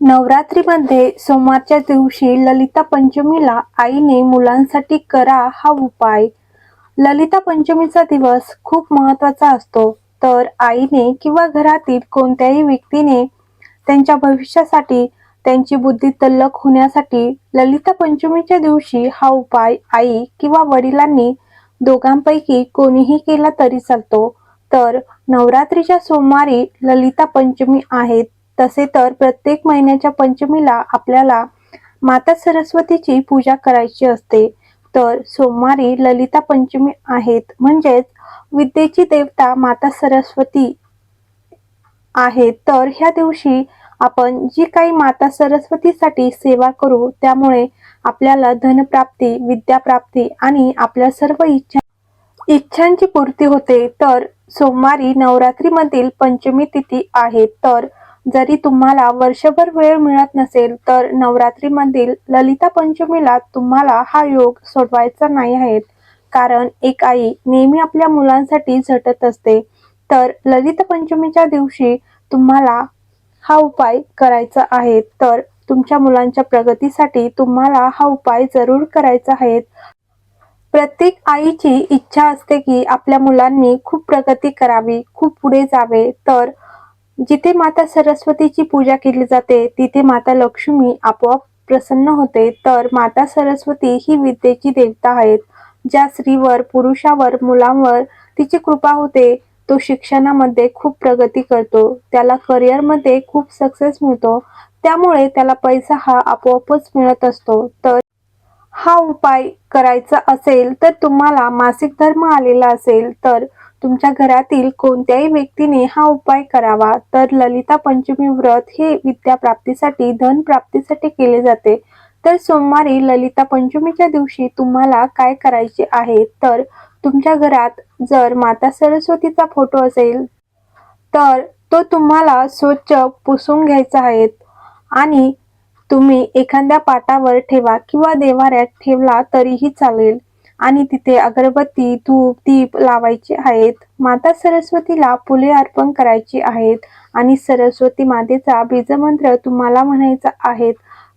नवरात्रीमध्ये सोमवारच्या दिवशी ललिता पंचमीला आईने मुलांसाठी करा हा उपाय. ललिता पंचमीचा दिवस खूप महत्त्वाचा असतो. तर आईने किंवा घरातील कोणत्याही व्यक्तीने त्यांच्या भविष्यासाठी त्यांची बुद्धी तल्लख होण्यासाठी ललिता पंचमीच्या दिवशी हा उपाय आई किंवा वडिलांनी दोघांपैकी कोणीही केला तरी चालतो. तर नवरात्रीच्या सोमवारी ललिता पंचमी आहेत तसे तर प्रत्येक महिन्याच्या पंचमीला आपल्याला माता सरस्वतीची पूजा करायची असते. तर सोमवारी ललिता पंचमी आहेत. म्हणजेच विद्येची देवता माता सरस्वती आहे तर ह्या दिवशी आपण जी काही माता सरस्वतीसाठी सेवा करू त्यामुळे आपल्याला धनप्राप्ती विद्याप्राप्ती आणि आपल्या सर्व इच्छा इच्छांची पूर्ती होते. तर सोमवारी नवरात्रीमधील पंचमी तिथी आहे. तर जरी तुम्हाला वर्षभर वेळ मिळत नसेल तर नवरात्रीमधील ललिता पंचमीला तुम्हाला हा योग सोडवायचा नाही आहे कारण एक आई नेहमी आपल्या मुलांसाठी झटत असते. तर ललित पंचमीच्या दिवशी तुम्हाला हा उपाय करायचा आहे. तर तुमच्या मुलांच्या प्रगतीसाठी तुम्हाला हा उपाय जरूर करायचा आहे. प्रत्येक आईची इच्छा असते की आपल्या मुलांनी खूप प्रगती करावी खूप पुढे जावे. तर जिथे माता सरस्वतीची पूजा केली जाते तिथे माता लक्ष्मी आपोआप प्रसन्न होते. तर माता सरस्वती ही विद्येची देवता आहेत ज्या स्त्रीवर पुरुषावर मुलांवर तिची कृपा होते. तो शिक्षणामध्ये खूप प्रगती करतो. त्याला करिअरमध्ये खूप सक्सेस मिळतो. त्यामुळे त्याला पैसा हा आपोआपच मिळत असतो. तर हा उपाय करायचा असेल तर तुम्हाला मासिक धर्म आलेला असेल तर तुमच्या घरातील कोणत्याही व्यक्तीने हा उपाय करावा. तर ललिता पंचमी व्रत हे विद्या प्राप्तीसाठी धन प्राप्तीसाठी केले जाते. तर सोमवारी ललिता पंचमीच्या दिवशी तुम्हाला काय करायचे आहे? तर तुमच्या घरात जर माता सरस्वतीचा फोटो असेल तर तो तुम्हाला स्वच्छ पुसून घ्यायचा आहे. आणि तुम्ही एखाद्या पाटावर ठेवा किंवा देवाऱ्यात ठेवला तरीही चालेल. आणि तिथे अगरबत्ती धूप दीप लावायचे आहेत. माता सरस्वतीला फुले अर्पण करायची आहेत आणि सरस्वती मातेचा बीजमंत्र तुम्हाला म्हणायचा आहेत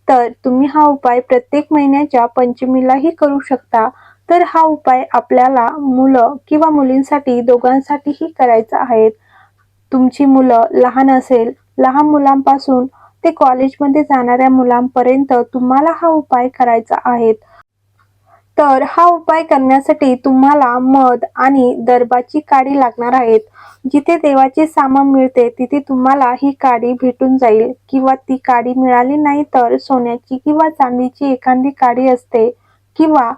तर तुम्ही हा उपाय प्रत्येक महिन्याच्या पंचमीलाही करू शकता. तर हा उपाय आपल्याला मुलं किंवा मुलींसाठी दोघांसाठीही करायचा आहे. तुमची मुलं लहान असेल लहान मुलांपासून ते कॉलेजमध्ये जाणाऱ्या मुलांपर्यंत तुम्हाला हा उपाय करायचा आहे. तर हा उपाय करण्यासाठी तुम्हाला मध आणि दर्भाची काडी लागणार आहेत. जिथे देवाचे सामान मिळते तिथे तुम्हाला ही काडी भेटून जाईल. किंवा ती काडी मिळाली नाही तर सोन्याची किंवा चांदीची एखादी काडी असते किंवा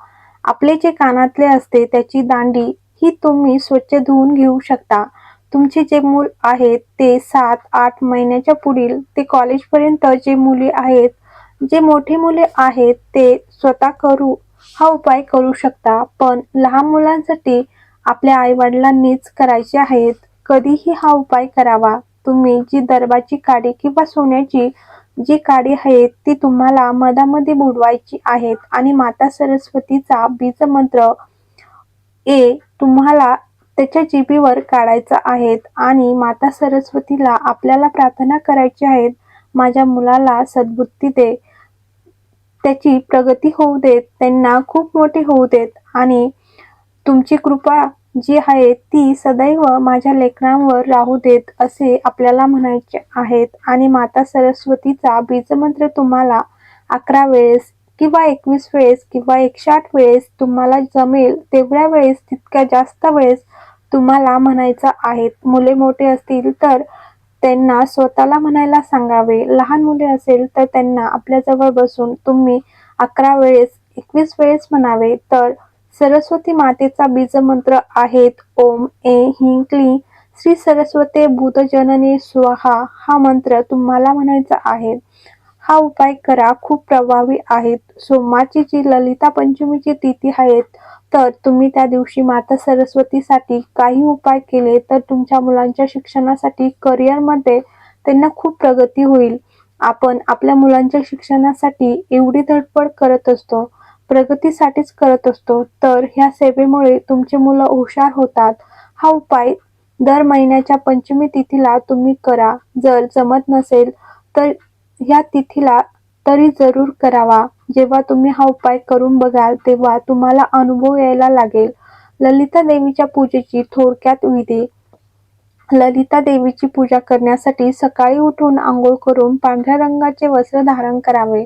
आपले जे कानातले असते त्याची दांडी ही तुम्ही स्वच्छ धुवून घेऊ शकता. तुमचे जे मूल आहेत ते सात आठ महिन्याच्या पुढील ते कॉलेजपर्यंत जे मुले आहेत जे मोठे मुले आहेत ते स्वतः करू हा उपाय करू शकता. पण लहान मुलांसाठी आपल्या आई वडिलांनीच करायचे आहेत. कधीही हा उपाय करावा. तुम्ही जी दरबाची काडी किंवा सोन्याची जी काडी आहे ती तुम्हाला मधामध्ये बुडवायची आहेत. आणि माता सरस्वतीचा बीज मंत्र ए तुम्हाला त्याच्या जीबीवर काढायचा आहेत. आणि माता सरस्वतीला आपल्याला प्रार्थना करायची आहेत. माझ्या मुलाला सद्बुद्धी दे. त्याची प्रगती होऊ देत त्यांना खूप मोठे होऊ देत. आणि तुमची कृपा जी आहे ती सदैव माझ्या लेखनांवर राहू देत असे आपल्याला म्हणायचे आहेत. आणि माता सरस्वतीचा बीजमंत्र तुम्हाला अकरा वेळेस किंवा एकवीस वेळेस किंवा एकशे आठ वेळेस तुम्हाला जमेल तेवढ्या वेळेस तितक्या जास्त वेळेस तुम्हाला म्हणायचं आहेत मुले मोठे असतील तर त्यांना स्वतःला म्हणायला सांगावे. लहान मुले असेल तर त्यांना आपल्याजवळ बसून तुम्ही अकरा वेळेस एकवीस वेळेस म्हणावे. तर सरस्वती मातेचा बीजमंत्र आहेत ओम ए हिं क्ली. श्री सरस्वती भूतजननी स्वाहा. हा मंत्र तुम्हाला म्हणायचा आहे. हा उपाय करा. खूप प्रभावी आहेत. सोमाची जी ललिता पंचमीची तिथी आहेत तर तुम्ही त्या दिवशी माता सरस्वतीसाठी काही उपाय केले तर तुमच्या मुलांच्या शिक्षणासाठी करिअरमध्ये त्यांना खूप प्रगती होईल. आपण आपल्या मुलांच्या शिक्षणासाठी एवढी धडपड करत असतो प्रगतीसाठीच करत असतो तर ह्या सेवेमुळे तुमचे मुलं हुशार होतात. हा उपाय दर महिन्याच्या पंचमी तिथीला तुम्ही करा. जर जमत नसेल तर ह्या तिथीला तरी जरूर करावा. जेव्हा तुम्ही हा उपाय करून बघाल तेव्हा तुम्हाला अनुभव यायला लागेल. ललिता देवीच्या पूजेची थोडक्यात विधी. ललिता देवीची पूजा करण्यासाठी सकाळी उठून आंघोळ करून पांढऱ्या रंगाचे वस्त्र धारण करावे.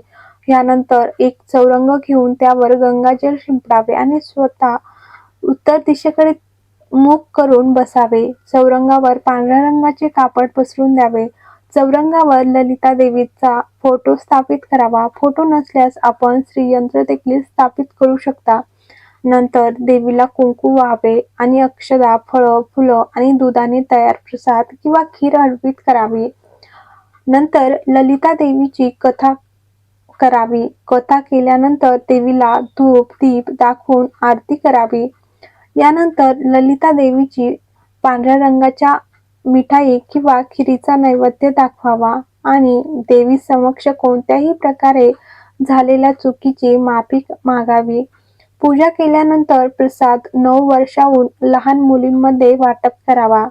यानंतर एक चौरंग घेऊन त्यावर गंगाजल शिंपडावे आणि स्वतः उत्तर दिशेकडे मुख करून बसावे. चौरंगावर पांढऱ्या रंगाचे कापड पसरून द्यावे. चौरंगावर ललिता देवीचा फोटो स्थापित करावा. फोटो नसल्यास आपण श्रीयंत्र देखील स्थापित करू शकता. नंतर देवीला कुंकू व्हावे आणि अक्षदा फळं फुलं आणि दुधाने तयार प्रसाद किंवा खीर अर्पित करावी. नंतर ललिता देवीची कथा करावी. कथा केल्यानंतर देवीला धूप दीप दाखवून आरती करावी. यानंतर ललिता देवीची पांढऱ्या रंगाच्या मिठाई किंवा खिरीचा नैवेद्य दाखवावा आणि देवी समक्ष कोणत्याही प्रकारे झालेल्या चुकीची माफी मागावी. पूजा केल्यानंतर प्रसाद नऊ वर्षाहून लहान मुलींमध्ये वाटप करावा.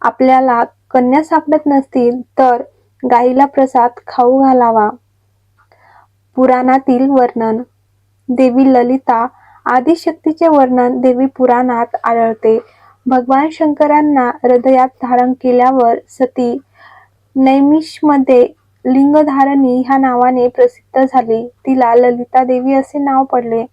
आपल्याला कन्या सापडत नसतील तर गाईला प्रसाद खाऊ घालावा. पुराणातील वर्णन. देवी ललिता आदिशक्तीचे वर्णन देवी पुराणात आढळते. भगवान शंकरांना हृदयात धारण केल्यावर सती नैमिषमध्ये लिंगधारणी ह्या नावाने प्रसिद्ध झाली. तिला ललिता देवी असे नाव पडले.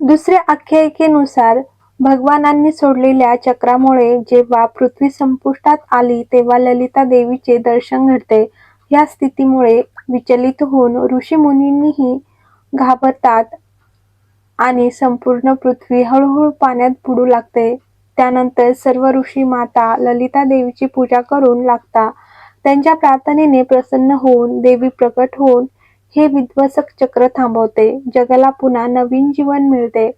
दुसऱ्या आख्यायिकेनुसार भगवानांनी सोडलेल्या चक्रामुळे जेव्हा पृथ्वी संपुष्टात आली तेव्हा ललिता देवीचे दर्शन घडते. या स्थितीमुळे विचलित होऊन ऋषी मुनींनीही घाबरतात आणि संपूर्ण पृथ्वी हळूहळू पाण्यात बुडू लागते. त्यानंतर सर्व ऋषी माता ललिता देवीची पूजा करून लागता. त्यांच्या प्रार्थनेने प्रसन्न होऊन देवी प्रकट होऊन हे विध्वसक चक्र थांबवते. जगाला पुन्हा नवीन जीवन मिळते.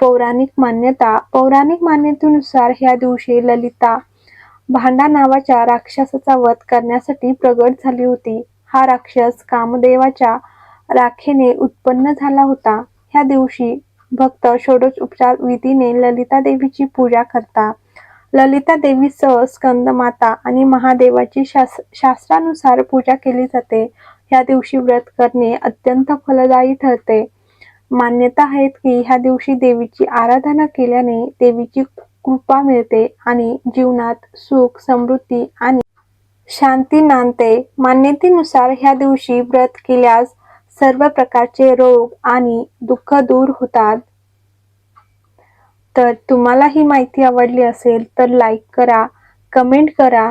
पौराणिक मान्यता पौराणिक मान्यतेनुसार ह्या दिवशी ललिता भांडा नावाच्या राक्षसाचा वध करण्यासाठी प्रगट झाली होती. हा राक्षस कामदेवाच्या राखेने उत्पन्न झाला होता. ह्या दिवशी भक्त षोडश उपचार विधीने ललिता देवीची पूजा करता. ललिता देवीसह स्कंदमाता आणि महादेवाची शास शास्त्रानुसार पूजा केली जाते. या दिवशी व्रत करणे अत्यंत फलदायी ठरते. मान्यता आहेत की ह्या दिवशी देवीची आराधना केल्याने देवीची कृपा मिळते आणि जीवनात सुख समृद्धी आणि शांती नांदते. मान्यतेनुसार ह्या दिवशी व्रत केल्यास सर्व प्रकारचे रोग आणि दुःख दूर होतात. तर तुम्हाला ही माहिती आवडली असेल तर लाईक करा कमेंट करा.